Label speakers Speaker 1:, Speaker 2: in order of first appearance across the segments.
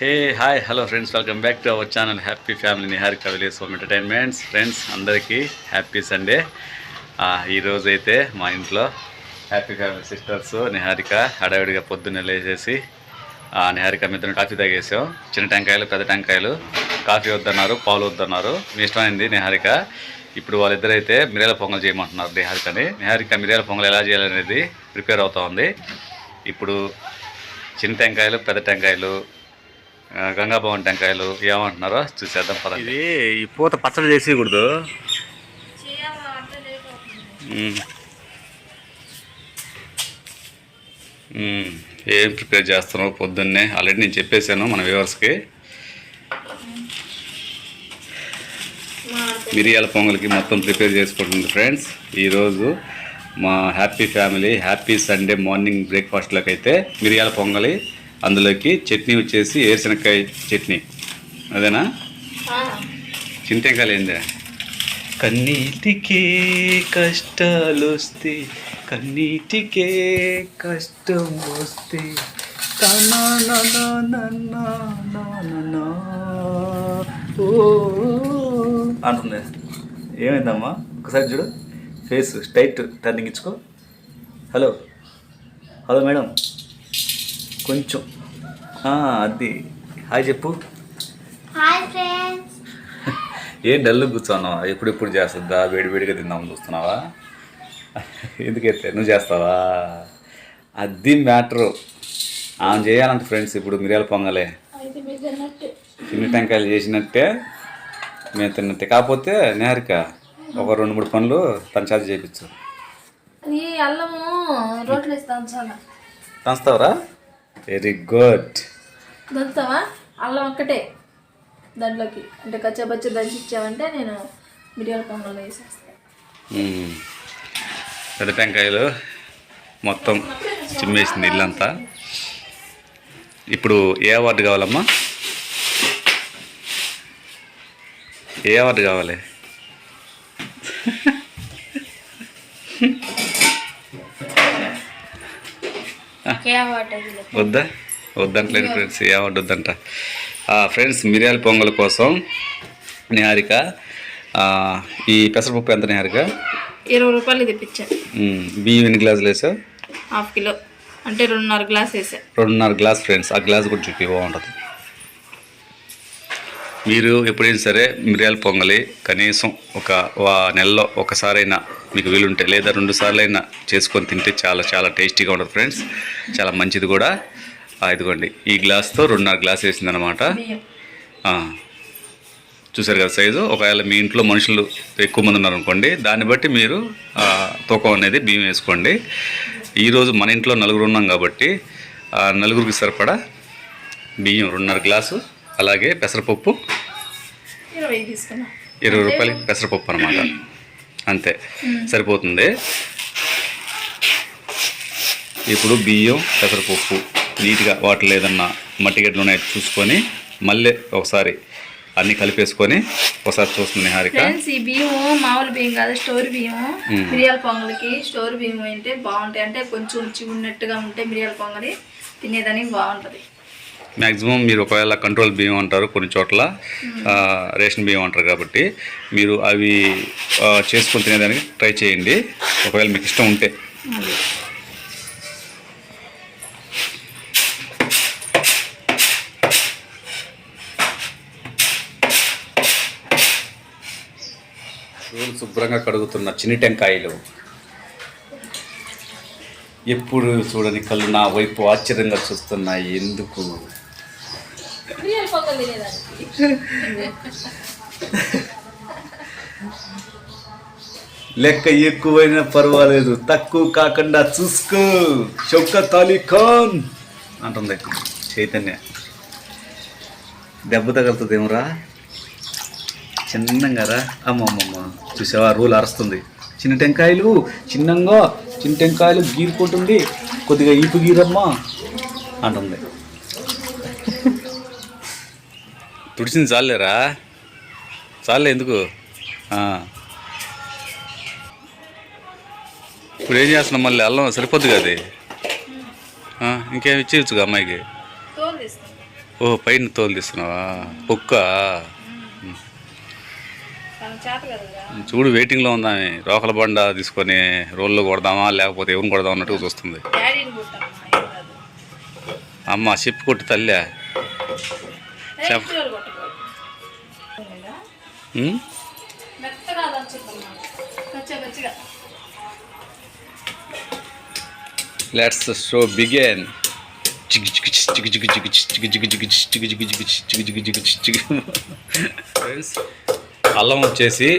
Speaker 1: Hey hi hello friends welcome back to our channel happy family Niharika village home entertainments friends అందరికీ happy Sunday ఈరోజు అయితే మా ఇంట్లో happy family sisters Niharika హడావిడిగా పొద్దున్నే లేచేసి నిహారిక మీద కాఫీ తాగేసాం. చిన్న టెంకాయలు పెద్ద టెంకాయలు. కాఫీ వద్దన్నారు పాలు వద్దన్నారు. మీ ఇష్టమైంది నిహారిక ఇప్పుడు వాళ్ళిద్దరైతే మిరియాల పొంగల్ చేయమంటున్నారు నిహారికని నిహారిక మిరియాల పొంగల్ ఎలా చేయాలనేది ప్రిపేర్ అవుతూ ఉంది. ఇప్పుడు చిన్న టెంకాయలు పెద్ద టెంకాయలు గంగాభవన్ టెంకాయలు ఏమంటున్నారో చూసేద్దాం పద ఇది ఈ పూత పచ్చడి చేసేయకూడదు. ఏం ప్రిపేర్ చేస్తున్నావు పొద్దున్నే? ఆల్రెడీ నేను చెప్పేశాను మన వ్యూవర్స్కి. మిరియాల పొంగల్కి మొత్తం ప్రిపేర్ చేసుకుంటుంది ఫ్రెండ్స్. ఈరోజు మా happy family happy Sunday morning బ్రేక్ఫాస్ట్లోకి అయితే మిరియాల పొంగలి అందులోకి చట్నీ వచ్చేసి ఏరుశనక్కాయ చట్నీ. అదేనా? చింతకాయలు ఏందే కన్నీటికే కష్టాలు వస్తే కన్నీటికే కష్టం వస్తే ఓ. అంటుంది. ఏమైందమ్మా? ఒకసారి చూడు. ఫేస్ స్ట్రైట్ టర్నింగ్ ఇచ్చుకో. హలో హలో మేడం కొంచెం. అది. హాయ్ చెప్పు.
Speaker 2: Hi friends.
Speaker 1: ఏం డల్ కూర్చోన్నావా? ఎప్పుడెప్పుడు చేస్తుందా? వేడి వేడిగా తిందామని చూస్తున్నావా? ఎందుకైతే? నువ్వు చేస్తావా? అది మ్యాటరు. ఆమె చేయాలంట ఫ్రెండ్స్ ఇప్పుడు మిరియాల పొంగలే. చిన్ని టెంకాయలు చేసినట్టే మేము తిన్నట్టే. కాకపోతే నేరిక ఒక రెండు మూడు పనులు తన చేత చేయించు
Speaker 2: ఈ అల్లము రోట్లు ఇస్తాను చాలా
Speaker 1: తంచుతావరా వెరీ గుడ్.
Speaker 2: దంచుతావా అల్లం ఒక్కటే దాంట్లోకి. అంటే కచ్చబచ్చ దంచి ఇచ్చావంటే నేను మిరియాల పొంగల్ వేసేస్తాను
Speaker 1: పెద్ద టెంకాయలు మొత్తం చిమ్మేసింది ఇల్లంతా. ఇప్పుడు ఏ అవార్డు కావాలమ్మా? ఏ అవార్డు కావాలి? వద్దా? వద్దంటలేదు ఫ్రెండ్స్ ఏ అవార్డు వద్దంట. ఫ్రెండ్స్ మిరియాల పొంగల్ కోసం నిహారిక ఈ పెసరపప్పు ఎంత నిహారిక?
Speaker 2: ఇరవై రూపాయలు తెప్పించాను
Speaker 1: మ్మ్. బియ్యం ఎన్ని గ్లాసులు వేసావు?
Speaker 2: Half kilo. అంటే రెండున్నర గ్లాస్ వేసా.
Speaker 1: రెండున్నర గ్లాస్ ఫ్రెండ్స్. ఆ గ్లాస్ కూడా చూపి బాగుంటుంది. మీరు ఎప్పుడైనా సరే మిరియాల పొంగలి కనీసం ఒక వా- నెలలో ఒకసారైనా మీకు వీలుంటే లేదా రెండు సార్లైనా చేసుకొని తింటే చాలా చాలా టేస్టీగా ఉంటుంది ఫ్రెండ్స్. చాలా మంచిది కూడా. ఇదిగోండి. ఈ గ్లాస్తో రెండున్నర గ్లాస్ వేసిందనమాట. చూసారు కదా సైజు? ఒకవేళ మీ ఇంట్లో మనుషులు ఎక్కువ మంది ఉన్నారనుకోండి దాన్ని బట్టి మీరు తూకం అనేది బియ్యం వేసుకోండి. ఈరోజు మన ఇంట్లో నలుగురు ఉన్నాం కాబట్టి నలుగురికి సరిపడా బియ్యం రెండున్నర గ్లాసు. అలాగే పెసరపప్పు.
Speaker 2: ఇరవై
Speaker 1: రూపాయలు పెసరపప్పు అనమాట అంతే. సరిపోతుంది. ఇప్పుడు బియ్యం పెసరపప్పు నీట్గా వాటిలో ఏదన్నా మట్టి గడ్డలు ఉన్నాయి చూసుకొని మళ్ళీ ఒకసారి అన్నీ కలిపేసుకొని ఒకసారి చూస్తుంది హారిక
Speaker 2: ఈ బియ్యం మామూలు బియ్యం కాదు స్టోర్ బియ్యం. మిరియాల పొంగల్కి స్టోర్ బియ్యం అంటే బాగుంటాయి. అంటే కొంచెం రుచి ఉన్నట్టుగా ఉంటే మిరియాల పొంగలి తినేదానికి బాగుంటుంది.
Speaker 1: మ్యాక్సిమం మీరు ఒకవేళ కంట్రోల్ బియ్యం అంటారు కొన్ని చోట్ల రేషన్ బియ్యం అంటారు కాబట్టి మీరు అవి చేసుకొని తినేదానికి ట్రై చేయండి. ఒకవేళ మీకు ఇష్టం ఉంటే.
Speaker 2: అది
Speaker 1: శుభ్రంగా కడుగుతున్న చిన్ని టెంకాయలు. ఎప్పుడు చూడని కళ్ళు నా వైపు ఆశ్చర్యంగా చూస్తున్నాయి. ఎందుకు? లెక్క ఎక్కువైనా పర్వాలేదు. తక్కువ కాకుండా చూసుకో. షౌకత్ అలీ ఖాన్ అంటుంది చైతన్య. దెబ్బ తగులుతుందేమరా? చిన్నంగారా అమ్మమ్మమ్మ. చూసావా? రూల్ అరుస్తుంది. చిన్న టెంకాయలు చిన్నంగా చిన్న టెంకాయలు గీరుకుంటుంది. కొద్దిగా ఈపు గీరమ్మా అంటుంది. తుడిసింది చాలేరా చాలే ఎందుకు. ఇప్పుడు ఏం చేస్తున్నాం మళ్ళీ? అల్లం సరిపోద్ది కదా అది? ఆ, ఇంకేం ఇచ్చేయచ్చుగా అమ్మాయికి? ఓ పైన తోలు తీస్తున్నావా?
Speaker 2: కదరా
Speaker 1: చూడు వెయిటింగ్లో ఉందా ఆమె. రోకల బండ తీసుకొని రోల్లో కొడదామా? లేకపోతే ఎవరిని కొడదాం అన్నట్టుగా చూస్తుంది. అమ్మ చెప్పు కొట్టు తల్లే. చెప్పు. లెట్స్ షో బిగేన్ ఫ్రెండ్స్ అల్లం వచ్చేసి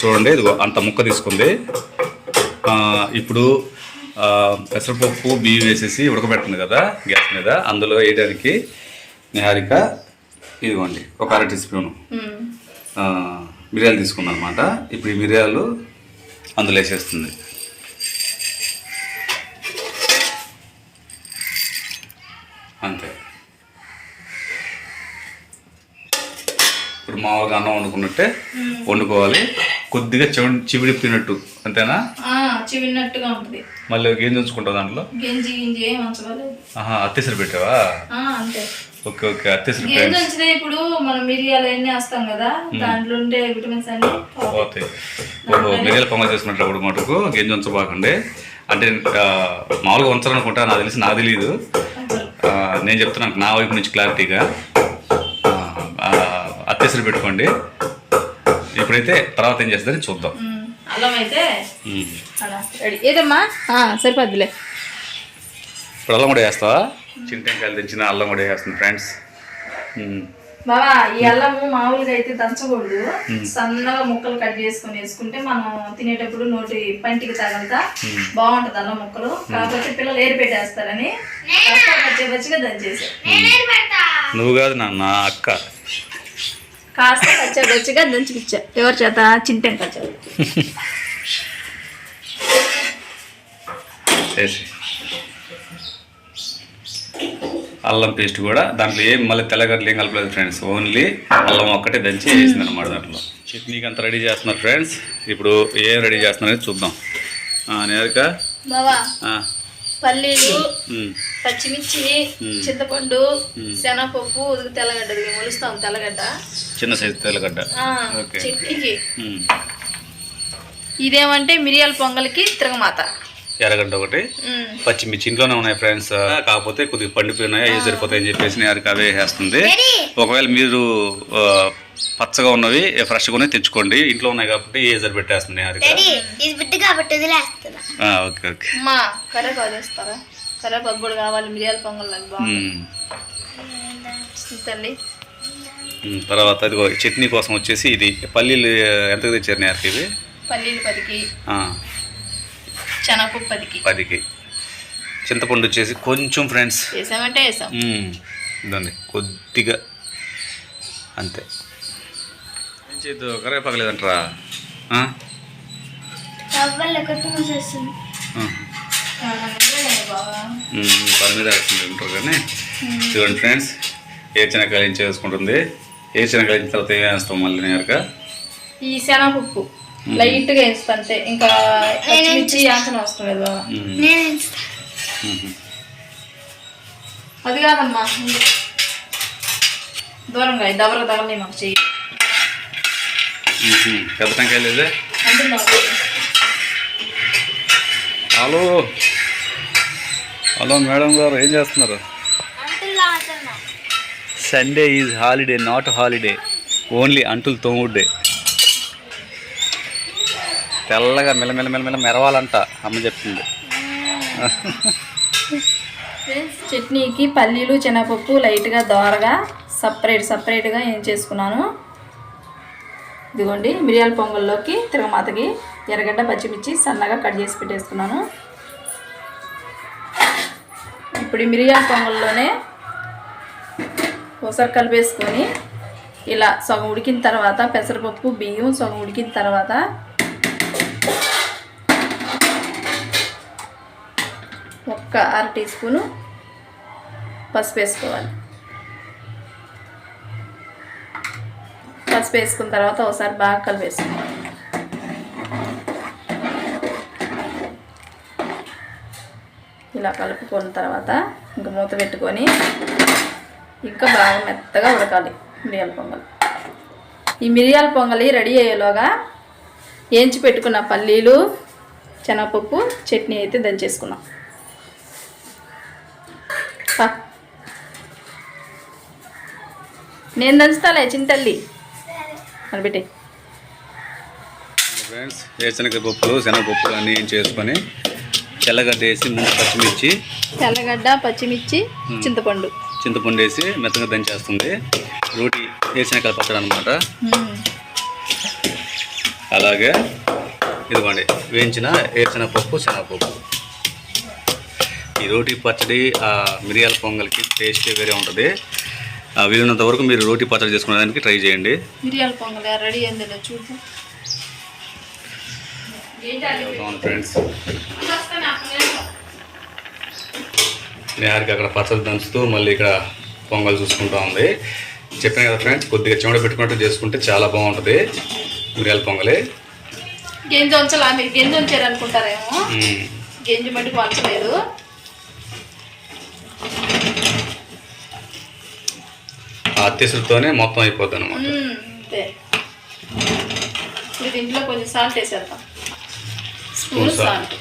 Speaker 1: చూడండి ఇదిగో అంత ముక్క తీసుకుంది ఇప్పుడు పెసరపప్పు బియ్యం వేసేసి ఉడకబెట్టింది కదా గ్యాస్ మీద అందులో వేయడానికి నిహారిక ఇదిగోండి ఒక అర టీ స్పూను మిరియాలు తీసుకున్నాను అనమాట ఇప్పుడు ఈ మిరియాలు అందులో వేసేస్తుంది. అంతే. ఇప్పుడు మామూలుగా అన్నం వండుకున్నట్టే వండుకోవాలి. కొద్దిగా చివి చివిడిపినట్టు అంతేనా?
Speaker 2: ఆ, చివిన్నట్టుగా ఉంటుంది.
Speaker 1: మళ్ళీ ఏం ఉంచుకుంటావు దాంట్లో?
Speaker 2: గెంజి గింజి ఏం
Speaker 1: ఆహా అత్తెసరి పెట్టావా?
Speaker 2: అంతే.
Speaker 1: ఓకే ఓకే అత్తెసరి
Speaker 2: గెంజి ఉంచితే ఇప్పుడు మనం మిరియాలు అన్నీ వేస్తాం కదా దాంట్లో ఉండే విటమిన్స్ అన్ని పోతాయి.
Speaker 1: ఓహో మిరియాల పొంగల్ చేసుకునేటప్పుడు మటుకు గింజ ఉంచబాకండి. అంటే మామూలుగా ఉంచాలనుకుంటా నాకు తెలిసి నాకు తెలియదు నేను చెప్తున్నాను నా వైపు నుంచి క్లారిటీగా. అత్తెసరి పెట్టుకోండి. ఇప్పుడైతే తర్వాత ఏం చేస్తారని చూద్దాం.
Speaker 2: అల్లం అయితే
Speaker 1: ఉమ్.
Speaker 2: అలా. రెడీ. ఏదమ్మా? ఆ, సరిపోద్దులే.
Speaker 1: ఇప్పుడు అల్లం కూడా వేస్తావా? చింతకాయలు తెచ్చిన అల్లం కూడా వేస్తుంది ఫ్రెండ్స్
Speaker 2: బాబా ఈ అల్లము మామూలుగా అయితే దంచకూడదు. సన్నగా ముక్కలు కట్ చేసుకొని వేసుకుంటే మనం తినేటప్పుడు నోటి పంటికి తగలతా బాగుంటది అల్లం ముక్కలు. కాకపోతే పిల్లలు ఏరి పెట్టేస్తారని పచ్చి పచ్చిగా దంచేసి
Speaker 1: నువ్వు కాదు నాన్న అక్క.
Speaker 2: కాస్త పచ్చ పచ్చిగా దంచిపిచ్చా. ఎవరి చేత? చేత
Speaker 1: చేసి అల్లం పేస్ట్ కూడా దాంట్లో ఏం మళ్ళీ తెల్లగడ్డలు ఏం కలపలేదు ఫ్రెండ్స్. ఓన్లీ అల్లం ఒక్కటే దంచి వేసింది అనమాట దాంట్లో. చట్నీకి అంతా రెడీ చేస్తున్నారు ఫ్రెండ్స్. ఇప్పుడు ఏం రెడీ చేస్తున్నారో చూద్దాం. నేరుగా
Speaker 2: పల్లీలు పచ్చిమిర్చి. చింతపండు శనగపప్పు ఉదుగు తెల్లగడ్డ మొలుస్తాం తెల్లగడ్డ.
Speaker 1: చిన్న సైజు తెల్లగడ్డ.
Speaker 2: ఆ,
Speaker 1: ఓకే.
Speaker 2: చట్నీకి. ఇదేమంటే మిరియాల పొంగల్కి తిరగమాత.
Speaker 1: ఎర్రగడ్డ ఒకటి. పచ్చిమిర్చి ఇంట్లోనే ఉన్నాయి ఫ్రెండ్స్. కాకపోతే కొద్దిగా పండిపోయినాయి అవి సరిపోతాయని చెప్పేసి నేను అవే వేస్తుంది. ఒకవేళ మీరు పచ్చగా ఉన్నవి ఫ్రెష్గా ఉన్నాయి తెచ్చుకోండి. ఇంట్లో ఉన్నాయి కాబట్టి ఏ సరి పెట్టేస్తుంది ఓకే ఓకే.
Speaker 2: కరేపాకు కూడా కావాలి మిరియాల పొంగల్ నాకు బాగుంది తల్లి
Speaker 1: తర్వాత ఇదిగో చట్నీ కోసం వచ్చేసి ఇది పల్లీలు ఎంతకు తెచ్చారు నేహారిక ఇవి?
Speaker 2: పల్లీలు పదికి
Speaker 1: ఆ,
Speaker 2: శనగపప్పు పదికి.
Speaker 1: పదికి. చింతపండు వచ్చేసి కొంచెం ఫ్రెండ్స్.
Speaker 2: వేసామంటే వేసాం.
Speaker 1: ఇదండి కొద్దిగా. అంతే. ఏం చేద్దు కరివేపాకు లేదంటారా? మీద వేస్తుంది ఉంటారు కానీ చూడండి ఫ్రెండ్స్ ఏ శనగకాయలు ఏం చేసుకుంటుంది? ఏ శనగకాయలు అయిన తర్వాత ఏం వేస్తాం మళ్ళీ నేరుగా
Speaker 2: ఈ శనగపప్పు. లైట్గా వేస్తా అంతే. ఇంకా యాసన వస్తుంది బాబా. అది కాదమ్మా. దూరంగా దవర దవరని మాకు చెయ్యి.
Speaker 1: పెద్ద టెంకాయలు లేదే
Speaker 2: అంటే మాకు
Speaker 1: హలో. హలో మేడం గారు ఏం చేస్తున్నారు? Sunday is holiday not holiday only అంటులు తోముడే తెల్లగా మెల్ల మెల్ల మెరవాలంట అమ్మ చెప్తుంది
Speaker 2: చట్నీకి పల్లీలు శనగపప్పు లైట్గా దోరగా సపరేట్ సపరేట్గా ఏం చేసుకున్నాను? ఇదిగోండి మిరియాల పొంగల్లోకి తిరగమాతకి ఎర్రగడ్డ పచ్చిమిర్చి సన్నగా కట్ చేసి పెట్టేసుకున్నాను. ఇప్పుడు ఈ మిరియాల పొంగల్లోనే ఒకసారి కలిపేసుకొని ఇలా సగం ఉడికిన తర్వాత పెసరపప్పు బియ్యం సగం ఉడికిన తర్వాత ఒక్క అర టీ స్పూను పసుపు వేసుకోవాలి. పసుపు వేసుకున్న తర్వాత ఒకసారి బాగా కలిపేసుకోవాలి. ఇలా కలుపుకున్న తర్వాత ఇంకా మూత పెట్టుకొని ఇంకా బాగా మెత్తగా ఉడకాలి మిరియాల పొంగల్. ఈ మిరియాల పొంగలి రెడీ అయ్యేలోగా ఏంచి పెట్టుకున్న పల్లీలు శనగపప్పు చట్నీ అయితే దంచేసుకున్నాం. నేను దంచుతాలే చింతల్లి. అని పెట్టి
Speaker 1: ఫ్రెండ్స్ వేసనగ పప్పులు శనగపప్పులు అన్నీ ఏం చేసుకొని తెల్లగడ్డ వేసి ముందు పచ్చిమిర్చి.
Speaker 2: తెల్లగడ్డ పచ్చిమిర్చి చింతపండు.
Speaker 1: చింతపండు వేసి మెత్తగా దంచేస్తుంది. రోటి వేరుశనగ పచ్చడి అనమాట. అలాగే ఇదిగోండి వేయించిన వేరుశనగ పప్పు శనగపప్పు. ఈ రోటి పచ్చడి ఆ మిరియాల పొంగల్కి టేస్ట్ వేరే ఉంటుంది. ఆ, వీలున్నంత వరకు మీరు రోటి పచ్చడి చేసుకునేదానికి ట్రై చేయండి.
Speaker 2: మిరియాల పొంగల్ రెడీ అయింది
Speaker 1: అవును ఫ్రెండ్స్ నేహారికి అక్కడ పచ్చడి దంచుతూ మళ్ళీ ఇక్కడ పొంగల్ చూసుకుంటా ఉంది. చెప్పాను కదా ఫ్రెండ్స్ కొద్దిగా చెమట పెట్టుకున్నట్టు చేసుకుంటే చాలా బాగుంటుంది. మిరియాల పొంగలి.
Speaker 2: గింజ ఉంచాలా మీరు గింజ ఉంచారు అనుకుంటారేమో.
Speaker 1: మ్మ్.
Speaker 2: గింజ మట్టుకు వంచలేదు.
Speaker 1: ఆ అత్యసులతోనే మొత్తం అయిపోద్ది అనమాట
Speaker 2: దీంట్లో కొంచెం సాల్ట్ వేసేద్దాం. స్పూన్. సాల్ట్.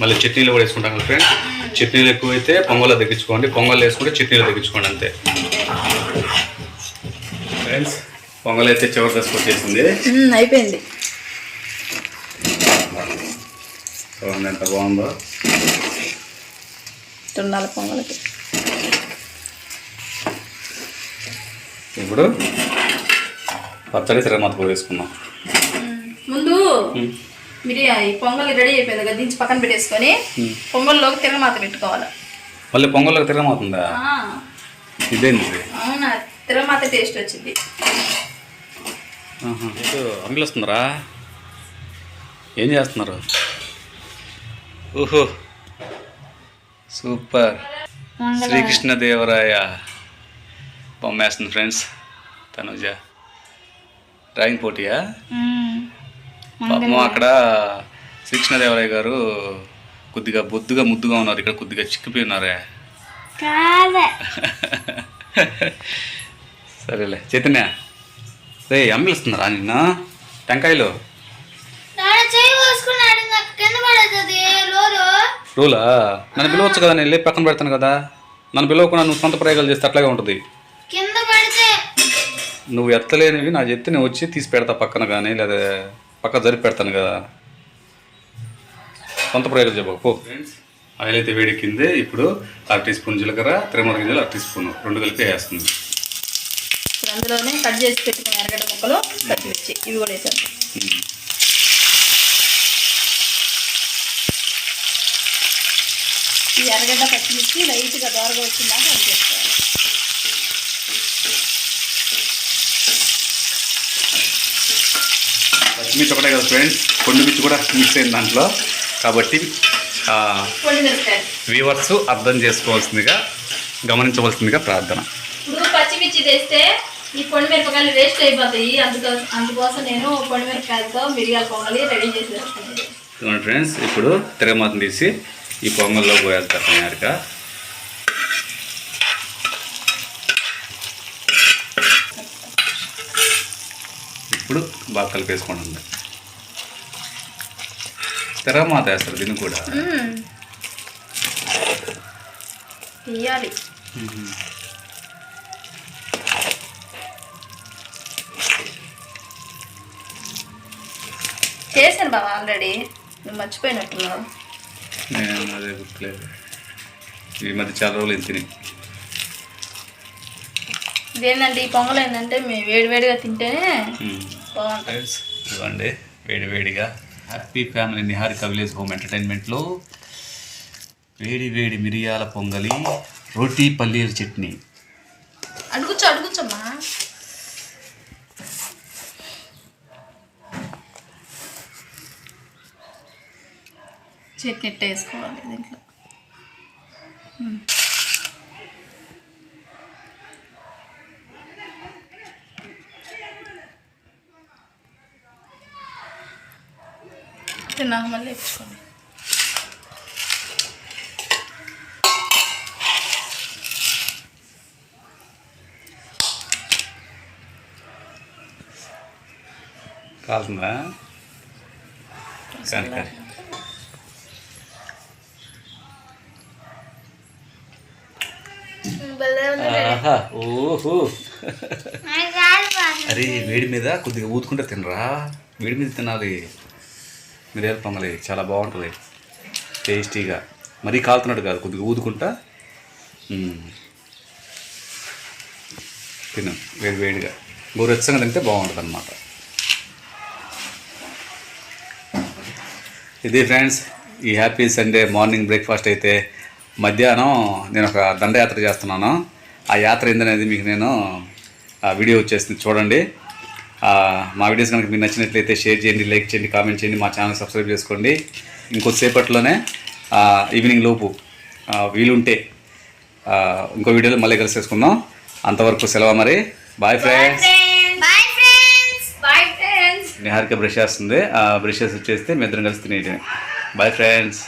Speaker 1: మళ్ళీ చట్నీలు కూడా వేసుకుంటాం కదా ఫ్రెండ్స్ చట్నీలు ఎక్కువైతే పొంగల్లో తగ్గించుకోండి పొంగల్ వేసుకుంటే చట్నీలు తగ్గించుకోండి అంతే. ఫ్రెండ్స్ పొంగల్ అయితే చివరి దశకు వచ్చేసింది.
Speaker 2: అయిపోయింది.
Speaker 1: చూడండి ఎంత బాగుందో.
Speaker 2: తుండాల పొంగలకి.
Speaker 1: ఇప్పుడు పచ్చడి తిరగమాత కూడా వేసుకున్నాం
Speaker 2: ముందు మీరు ఈ పొంగల్ రెడీ అయిపోయింది కదా దించి పక్కన పెట్టేసుకొని పొంగల్లోకి తిరగమాత పెట్టుకోవాలి?
Speaker 1: మళ్ళీ పొంగల్లోకి తిరగమాతుందా
Speaker 2: ఆ,
Speaker 1: ఇదేంది ఇది?
Speaker 2: అవునా తిరగమాత టేస్ట్ వచ్చింది.
Speaker 1: ఆహా. ఏదో అంగిలు వస్తుందరా ఏం చేస్తున్నారు? ఓహో. సూపర్. శ్రీకృష్ణదేవరాయ బొమ్మేస్తుంది ఫ్రెండ్స్ తనుజ. డ్రాయింగ్ పోటీయా? పాపం అక్కడ శ్రీకృష్ణదేవరాయ గారు కొద్దిగా బొద్దుగా ముద్దుగా ఉన్నారు. ఇక్కడ కొద్దిగా చిక్కిపోయి ఉన్నారే సరేలే. చైతన్య రే అమ్మిస్తున్నారా నిన్న టెంకాయలు రూలా నన్ను పిలవచ్చు కదా నేను పక్కన పెడతాను కదా. నన్ను పిలవకుండా నువ్వు సొంత ప్రయోగాలు చేస్తే అట్లాగే ఉంటుంది. నువ్వు ఎత్తలేనివి నాకు చెప్తే నేను వచ్చి తీసి పెడతా పక్కన కానీ లేదా పక్క జరిపి పెడతాను కదా. సొంత ప్రయోగాలు చెప్పకు పో. ఫ్రెండ్స్ ఆయిల్ అయితే వేడెక్కింది ఇప్పుడు అర టీ స్పూన్ జీలకర్ర తిరమర గింజలు అర టీ స్పూన్. రెండు కలిపి వేస్తుంది
Speaker 2: అందులోనే కట్ చేసి పెట్టుకున్న ఎరగడ్డ ముక్కలు పచ్చిమిర్చి ఇవి కూడా
Speaker 1: ఉమ్.
Speaker 2: ఈ ఎర్రగడ్డ పచ్చిమిర్చి లైట్గా దోరగా వచ్చిందాక అది చేసుకోవాలి
Speaker 1: పచ్చిమిర్చి ఒకటే కదా ఫ్రెండ్స్ కొండు మిర్చి కూడా మిక్స్ అయింది దాంట్లో. కాబట్టి వ్యూవర్స్ అర్థం చేసుకోవాల్సిందిగా గమనించవలసిందిగా ప్రార్థన.
Speaker 2: పచ్చిమిర్చి తెస్తే ఈ పొడి మిరపకాయలు వేస్ట్ అయిపోతాయి. అందుకో అందుకోసం నేను పొడి మిరపకాయలతో మిరియాల పొంగలి రెడీ చేసి వేసుకున్నాను
Speaker 1: చూడండి ఫ్రెండ్స్ ఇప్పుడు తిరగమాతను తీసి ఈ పొంగల్లో పోయేస్తారు నేరుగా ఇప్పుడు బాగా కలిపేసుకోండి. తిరగమాత వేస్తారు దీన్ని కూడా?
Speaker 2: తీయాలి. చేశాను బాబా ఆల్రెడీ. నువ్వు మర్చిపోయినట్టున్నావు.
Speaker 1: నేను అదే గుర్తులేదు. ఈ మధ్య చాలా రోజులు తిని.
Speaker 2: ఇదేంటంటే ఈ పొంగల్ ఏంటంటే మేము వేడివేడిగా తింటేనే
Speaker 1: ఫ్రెండ్స్ ఇవ్వండి వేడి వేడిగా. Happy family Niharika village home ఎంటర్టైన్మెంట్లో వేడి వేడి మిరియాల పొంగలి రోటీ పల్లీల చట్నీ.
Speaker 2: అడుగుచ్చు అడుగుచ్చమ్మా చట్నీ వేసుకోవాలి దీంట్లో.
Speaker 3: నాకు మళ్ళీ
Speaker 1: అరే వేడి మీద కొద్దిగా ఊదుకుంటే తినరా? వేడి మీద తినాలి. మిరియాల పొంగలి చాలా బాగుంటుంది. టేస్టీగా. మరీ కాలుతున్నాడు కాదు కొద్దిగా ఊదుకుంటా. తిన్నాం వేడి వేడిగా. గోరెచ్చగా తింటే బాగుంటుంది అనమాట ఇది ఫ్రెండ్స్ ఈ హ్యాపీ సండే మార్నింగ్ బ్రేక్ఫాస్ట్ అయితే మధ్యాహ్నం నేను ఒక దండయాత్ర చేస్తున్నాను. ఆ యాత్ర ఏందనేది మీకు నేను ఆ వీడియో వచ్చేసింది చూడండి. మా వీడియోస్ కనుక మీకు నచ్చినట్లయితే షేర్ చేయండి లైక్ చేయండి కామెంట్ చేయండి మా ఛానల్ సబ్స్క్రైబ్ చేసుకోండి. ఇంకొద్దిసేపట్లోనే ఆ, ఈవినింగ్ లోపు ఆ, వీలుంటే ఆ, ఇంకో వీడియోలో మళ్ళీ కలిసేసుకుందాం అంతవరకు సెలవు మరి.
Speaker 2: బాయ్ ఫ్రెండ్స్
Speaker 1: నిహారిక బ్రష్ చేస్తుంది. ఆ బ్రషెస్ వచ్చేస్తే మీ ఇద్దరం కలిసి తినేయటమే బాయ్ ఫ్రెండ్స్